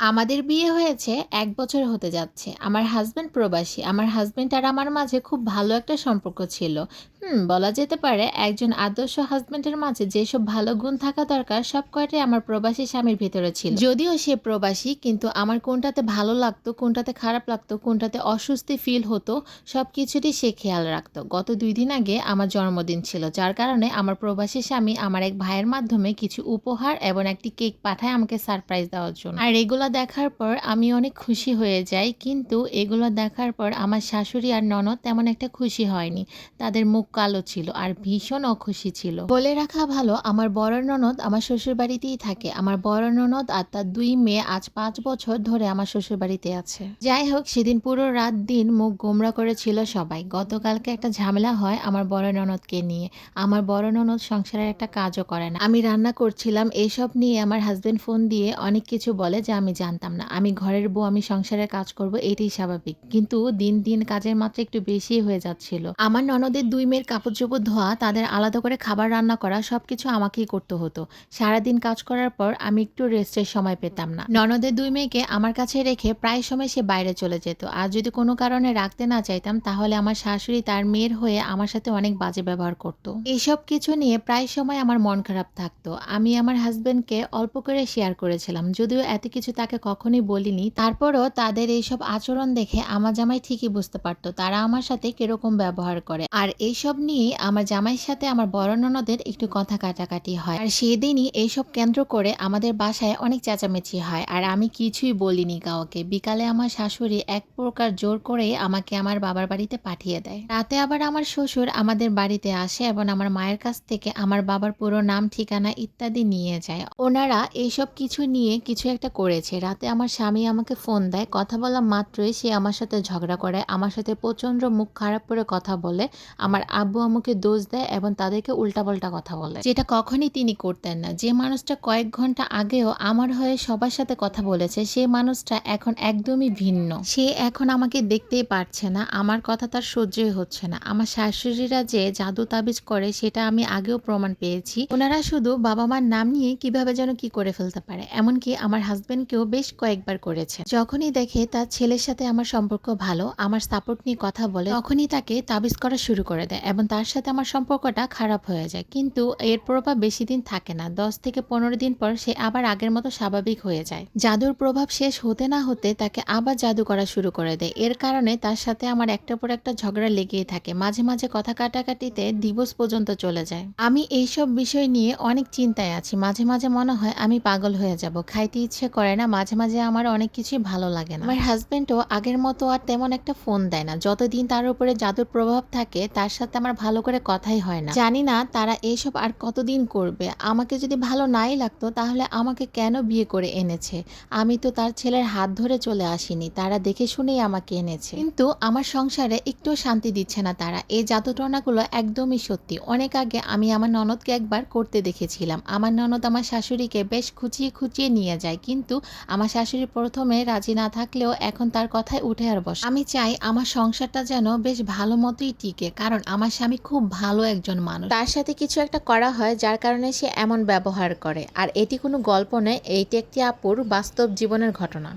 আমাদের বিয়ে হয়েছে এক বছর হতে যাচ্ছে। আমার হাজব্যান্ড প্রবাসী। আমার হাজব্যান্ড আর আমার মাঝে খুব ভালো একটা সম্পর্ক ছিল। হুম, বলা যেতে পারে একজন আদর্শ হাজব্যান্ডের মাঝে যেসব ভালো গুণ থাকা দরকার, সব কয়টাই আমার প্রবাসী স্বামীর ভিতরে ছিল। যদিও সে প্রবাসী, কিন্তু আমার কোনটাতে ভালো লাগতো, কোনটাতে খারাপ লাগতো, কোনটাতে অস্বস্তি ফিল হতো, সব কিছুরই সে খেয়াল রাখতো। গত দুই দিন আগে আমার জন্মদিন ছিল, যার কারণে আমার প্রবাসী স্বামী আমার এক ভাইয়ের মাধ্যমে কিছু উপহার এবং একটি কেক পাঠায় আমাকে সারপ্রাইজ দেওয়ার জন্য। আর এগুলো দেখার পর আমি অনেক খুশি হয়ে যাই। কিন্তু এগুলো দেখার পর আমার শাশুড়ি আর ননদ তেমন একটা খুশি হয়নি। তাদের মুখ কালো ছিল আর ভীষণ অখুশি ছিল। বলে রাখা ভালো, আমার বড় ননদ আমার শ্বশুর বাড়িতেই থাকে। আমার বড় ননদ আর তার দুই মেয়ে আজ পাঁচ বছর ধরে আমার শ্বশুর বাড়িতে আছে। যাই হোক, সেদিন পুরো রাত দিন মুখ গোমরা করেছিল সবাই। গতকালকে একটা ঝামেলা হয় আমার বড় ননদকে নিয়ে। আমার বড় ননদ সংসারের একটা কাজও করে না। আমি রান্না করছিলাম এইসব নিয়ে আমার হাজবেন্ড ফোন দিয়ে অনেক কিছু বলে যে আমি জানতাম না। আমি ঘরের বউ, আমি সংসারের কাজ করব, এটাই স্বাভাবিক। কিন্তু দিন দিন কাজের মাত্রা একটু বেশি হয়ে যাচ্ছিল। আমার ননদের দুই মেয়ের কাপড় চোপড় ধোয়া, তাদের আলাদা করে খাবার রান্না করা, সবকিছু আমাকেই করতে হতো। সারাদিন কাজ করার পর আমি একটু রেস্টের সময় পেতাম না। ননদের দুই মেয়েকে আমার কাছে রেখে প্রায় সময় সে বাইরে চলে যেত। আর যদি কোনো কারণে রাখতে না চাইতাম, তাহলে আমার শাশুড়ি তার মেয়ের হয়ে আমার সাথে অনেক বাজে ব্যবহার করতো। এইসব কিছু নিয়ে প্রায় সময় আমার মন খারাপ থাকতো। আমি আমার হাজবেন্ডকে অল্প করে শেয়ার করেছিলাম, যদিও এত কিছু তাকে কখনোই বলিনি। তারপরও তাদের এইসব আচরণ দেখে আমার জামাই ঠিকই বুঝতে পারতো তারা আমার সাথে কীরকম ব্যবহার করে। আর এইসব নিয়ে আমার জামাইয়ের সাথে আমার বড় ননদের একটু কথা কাটাকাটি হয়। আর সেদিনই এইসব কেন্দ্র করে আমাদের বাসায় অনেক চেঁচামেচি হয় আর আমি কিছুই বলিনি কাউকে। বিকালে আমার শাশুড়ি এক প্রকার জোর করে আমাকে আমার বাবার বাড়িতে পাঠিয়ে দেয়। রাতে আবার আমার শ্বশুর আমাদের বাড়িতে আসে এবং আমার মায়ের কাছ থেকে আমার বাবার পুরো নাম, ঠিকানা ইত্যাদি নিয়ে যায়। ওনারা এইসব কিছু নিয়ে কিছু একটা করেছে। রাতে আমার স্বামী আমাকে ফোন দেয়, কথা বলা মাত্রই সে আমার সাথে ঝগড়া করে, আমার সাথে প্রচণ্ড মুখ খারাপ করে কথা বলে, আমার আব্বু আম্মুকে দোষ দেয় এবং তাদেরকে উল্টাপাল্টা কথা বলে। যেটা কখনই তিনি করতেন না। যে মানুষটা কয়েক ঘণ্টা আগেও আমার হয়ে সবার সাথে কথা বলেছে, সে মানুষটা এখন একদমই ভিন্ন। সে এখন আমাকে দেখতেই পারছে না, আমার কথা তার সহ্যই হচ্ছে না। আমার শাশুড়িরা যে জাদু তাবিজ করে, সেটা আমি আগেও প্রমাণ পেয়েছি। ওনারা শুধু বাবা মার নাম নিয়ে কীভাবে যেন কি করে ফেলতে পারে, এমনকি আমার হাজবেন্ডকেও বেশ কয়েকবার করেছে। যখনই দেখে তার ছেলের সাথে আমার সম্পর্ক ভালো, আমার সাপোর্ট নিয়ে কথা বলে, তখনই তাকে তাবিজ করা শুরু করে দেয় এবং তার সাথে আমার সম্পর্কটা খারাপ হয়ে যায়। কিন্তু এর প্রভাব বেশি দিন থাকে না। দশ থেকে পনেরো দিন পর সে আবার আগের মতো স্বাভাবিক হয়ে যায়। জাদুর প্রভাব শেষ হতে না হতে তাকে আবার জাদু করা শুরু করে দেয়। এর কারণে তার সাথে আমার একটার পর একটা ঝগড়া লেগেই থাকে। মাঝে মাঝে কথা কাটাকাটিতে দিবস পর্যন্ত চলে যায়। আমি এইসব বিষয় নিয়ে অনেক চিন্তায় আছি। মাঝে মাঝে মনে হয় আমি পাগল হয়ে যাব। খাইতে ইচ্ছে করে না মাঝে মাঝে আমার অনেক কিছুই ভালো লাগে না। আমার হাজব্যান্ডও আগের মতো আর তেমন একটা ফোন দেয় না। যতদিন তার উপরে জাদুর প্রভাব থাকে, তার সাথে আমার ভালো করে কথাই হয় না। জানি না তারা এইসব আর কতদিন করবে। আমাকে যদি ভালো নাই লাগতো, তাহলে আমাকে কেন বিয়ে করে এনেছে? আমি তো তার ছেলের হাত ধরে চলে আসিনি। তারা দেখে শুনেই আমাকে এনেছে। কিন্তু আমার সংসারে একটু শান্তি দিচ্ছে না তারা। এই জাদুটনাগুলো একদমই সত্যি। অনেক আগে আমি আমার ননদকে একবার করতে দেখেছিলাম। আমার ননদ আমার শাশুড়িকে বেশ খুঁচিয়ে খুঁচিয়ে নিয়ে যায়। কিন্তু আমার শাশুড়ি প্রথমে রাজি না থাকলেও এখন তার কথায় উঠে আর বসে। আমি চাই আমার সংসারটা যেন বেশ ভালো মতোই টিকে, কারণ আমার স্বামী খুব ভালো একজন মানুষ। তার সাথে কিছু একটা করা হয় যার কারণে সে এমন ব্যবহার করে, আর এটি কোনো গল্প নয় এইটি একটি আপুর বাস্তব জীবনের ঘটনা।